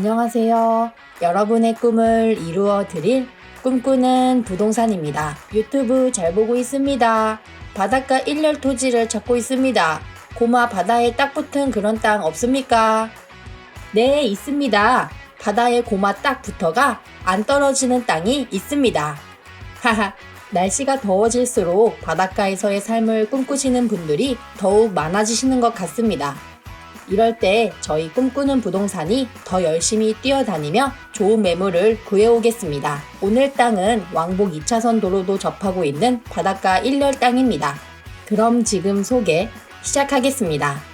안녕하세요. 여러분의 꿈을 이루어 드릴 꿈꾸는 부동산입니다. 유튜브 잘 보고 있습니다. 바닷가 일렬 토지를 찾고 있습니다. 고마 바다에 딱 붙은 그런 땅 없습니까? 네, 있습니다. 바다에 고마 딱 붙어가 안 떨어지는 땅이 있습니다. 하하, 날씨가 더워질수록 바닷가에서의 삶을 꿈꾸시는 분들이 더욱 많아지시는 것 같습니다. 이럴 때 저희 꿈꾸는 부동산이 더 열심히 뛰어다니며 좋은 매물을 구해오겠습니다. 오늘 땅은 왕복 2차선 도로도 접하고 있는 바닷가 1열 땅입니다. 그럼 지금 소개 시작하겠습니다.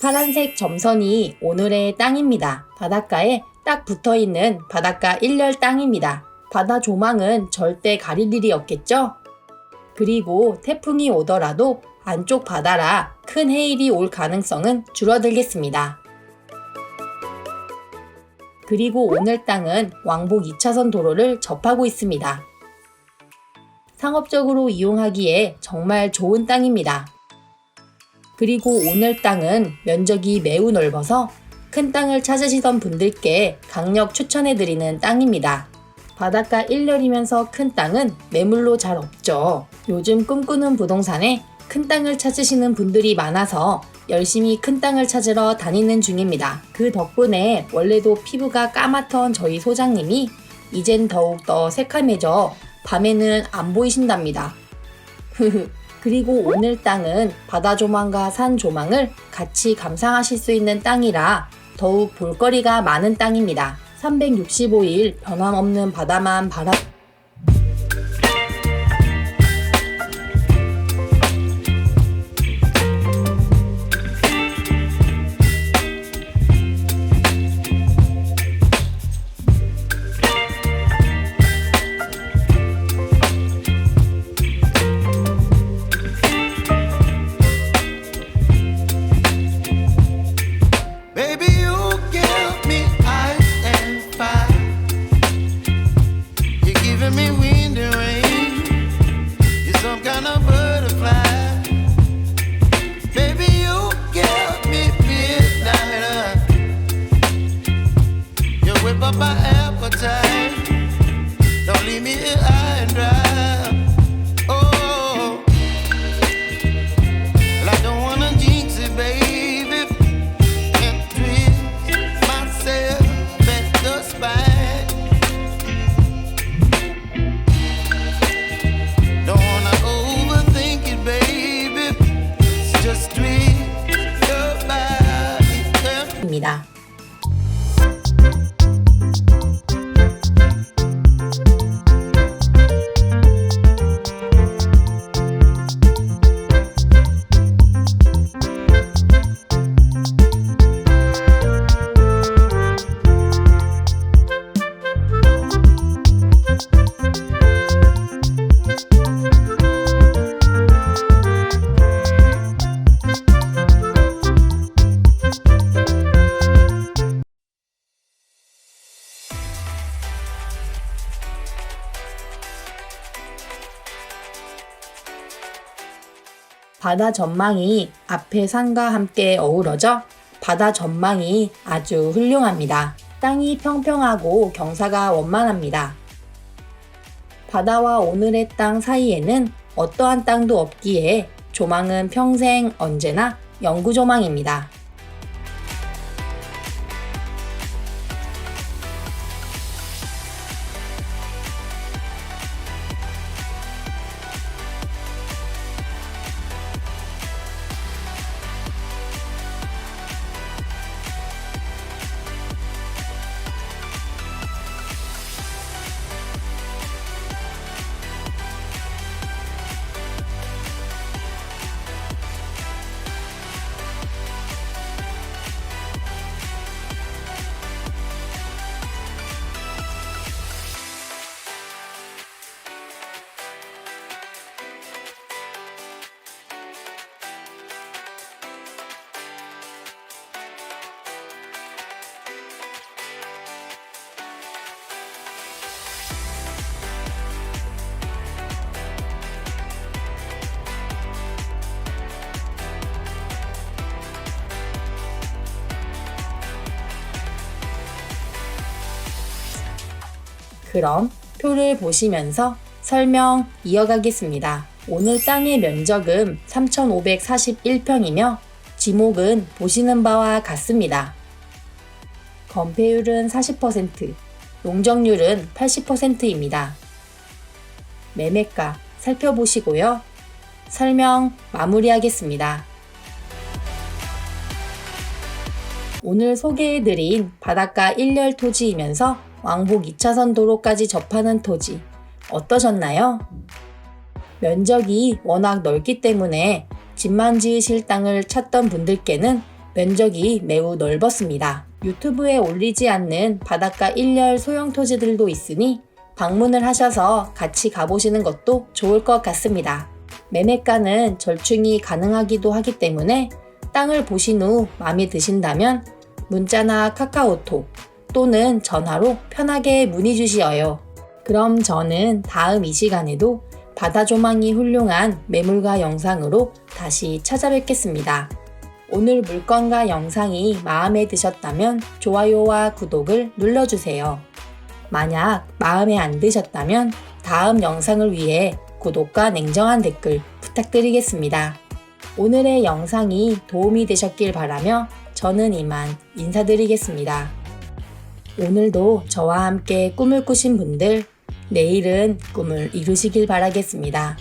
파란색 점선이 오늘의 땅입니다. 바닷가에 딱 붙어 있는 바닷가 1열 땅입니다. 바다 조망은 절대 가릴 일이 없겠죠? 그리고 태풍이 오더라도 안쪽 바다라 큰 해일이 올 가능성은 줄어들겠습니다. 그리고 오늘 땅은 왕복 2차선 도로를 접하고 있습니다. 상업적으로 이용하기에 정말 좋은 땅입니다. 그리고 오늘 땅은 면적이 매우 넓어서 큰 땅을 찾으시던 분들께 강력 추천해드리는 땅입니다. 바닷가 1열이면서 큰 땅은 매물로 잘 없죠. 요즘 꿈꾸는 부동산에 큰 땅을 찾으시는 분들이 많아서 열심히 큰 땅을 찾으러 다니는 중입니다. 그 덕분에 원래도 피부가 까맣던 저희 소장님이 이젠 더욱 더 새카매져 밤에는 안 보이신답니다. 그리고 오늘 땅은 바다 조망과 산 조망을 같이 감상하실 수 있는 땅이라 더욱 볼거리가 많은 땅입니다. 365일 변함없는 바다만 바라 입니다. 바다 전망이 앞에 산과 함께 어우러져 바다 전망이 아주 훌륭합니다. 땅이 평평하고 경사가 원만합니다. 바다와 오늘의 땅 사이에는 어떠한 땅도 없기에 조망은 평생 언제나 영구 조망입니다. 그럼 표를 보시면서 설명 이어가겠습니다. 오늘 땅의 면적은 3,541평이며 지목은 보시는 바와 같습니다. 건폐율은 40%, 용적률은 80%입니다. 매매가 살펴보시고요. 설명 마무리하겠습니다. 오늘 소개해드린 바닷가 1열 토지이면서 왕복 2차선 도로까지 접하는 토지 어떠셨나요? 면적이 워낙 넓기 때문에 집만 지으실 땅을 찾던 분들께는 면적이 매우 넓었습니다. 유튜브에 올리지 않는 바닷가 1열 소형 토지들도 있으니 방문을 하셔서 같이 가보시는 것도 좋을 것 같습니다. 매매가는 절충이 가능하기도 하기 때문에 땅을 보신 후 마음에 드신다면 문자나 카카오톡 또는 전화로 편하게 문의 주시어요. 그럼 저는 다음 이 시간에도 바다 조망이 훌륭한 매물과 영상으로 다시 찾아뵙겠습니다. 오늘 물건과 영상이 마음에 드셨다면 좋아요와 구독을 눌러주세요. 만약 마음에 안 드셨다면 다음 영상을 위해 구독과 냉정한 댓글 부탁드리겠습니다. 오늘의 영상이 도움이 되셨길 바라며 저는 이만 인사드리겠습니다. 오늘도 저와 함께 꿈을 꾸신 분들, 내일은 꿈을 이루시길 바라겠습니다.